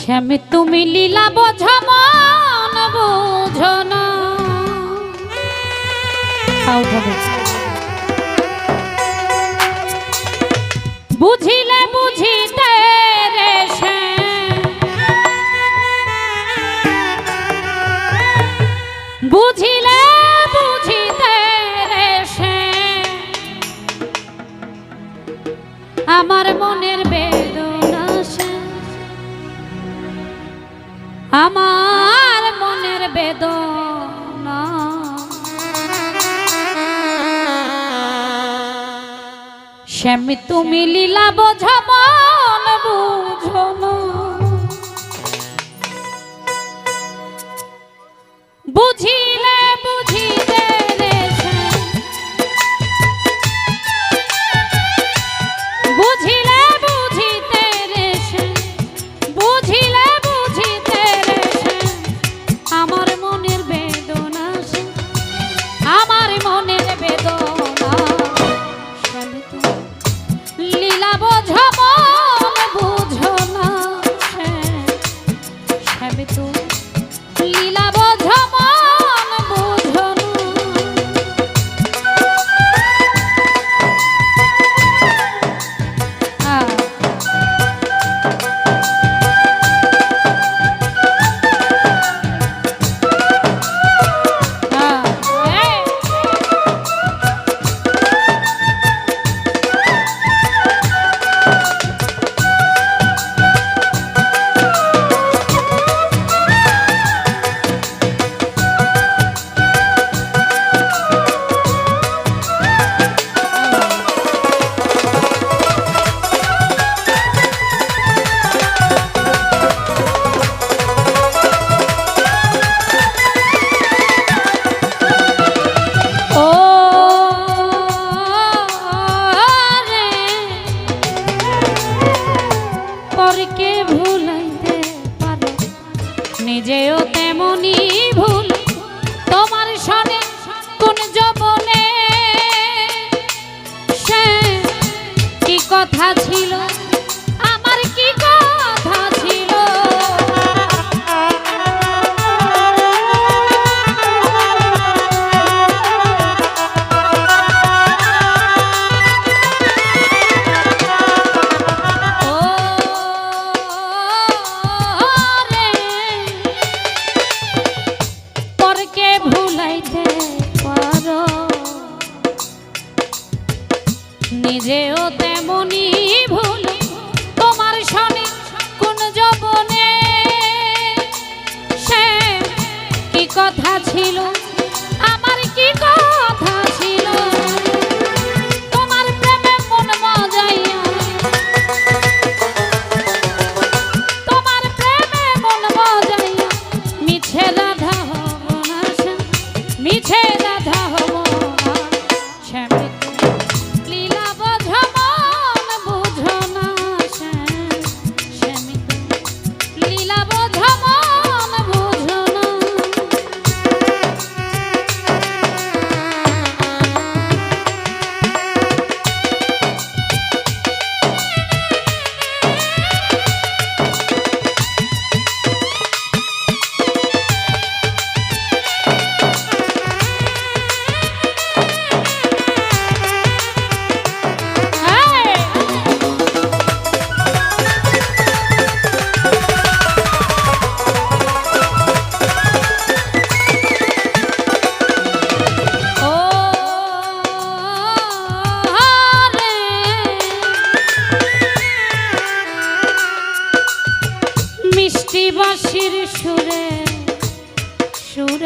শ্যাম তুমি লীলা বোঝ মন বোঝ না বুঝি আমার মনের বেদনা। শ্যাম তুমি লীলা বোঝ মন বুঝো বুঝি কথা ছিল।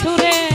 সুরে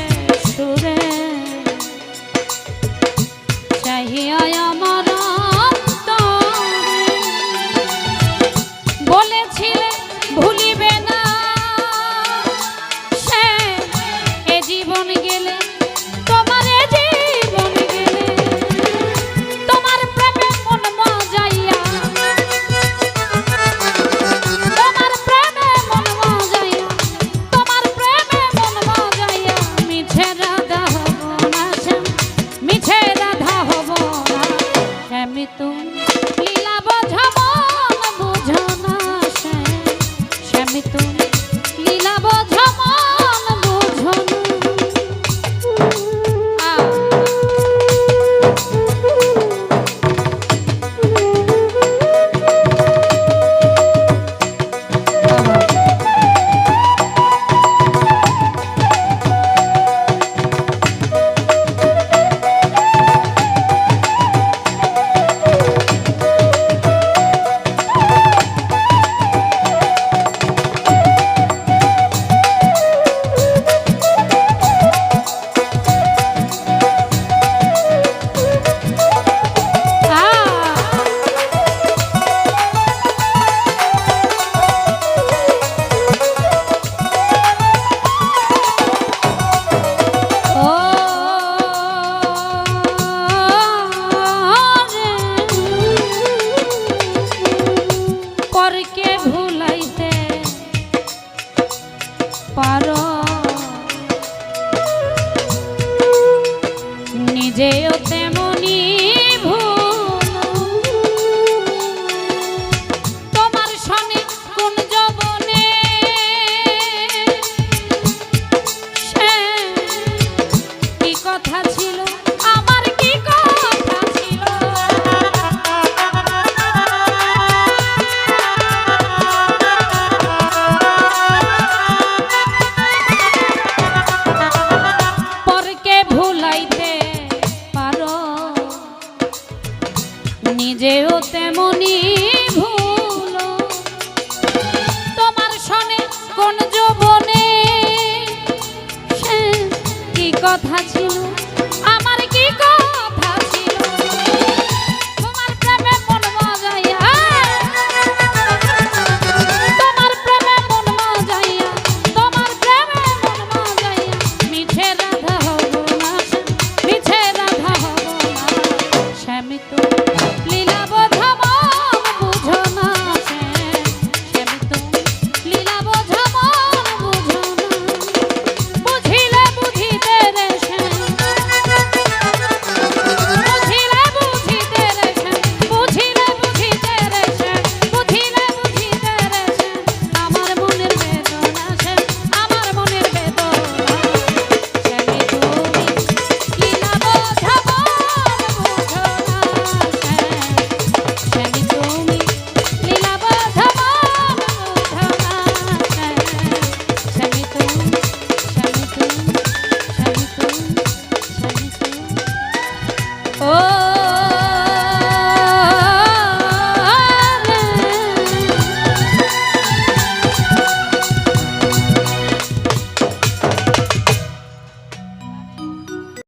কথা ছিল।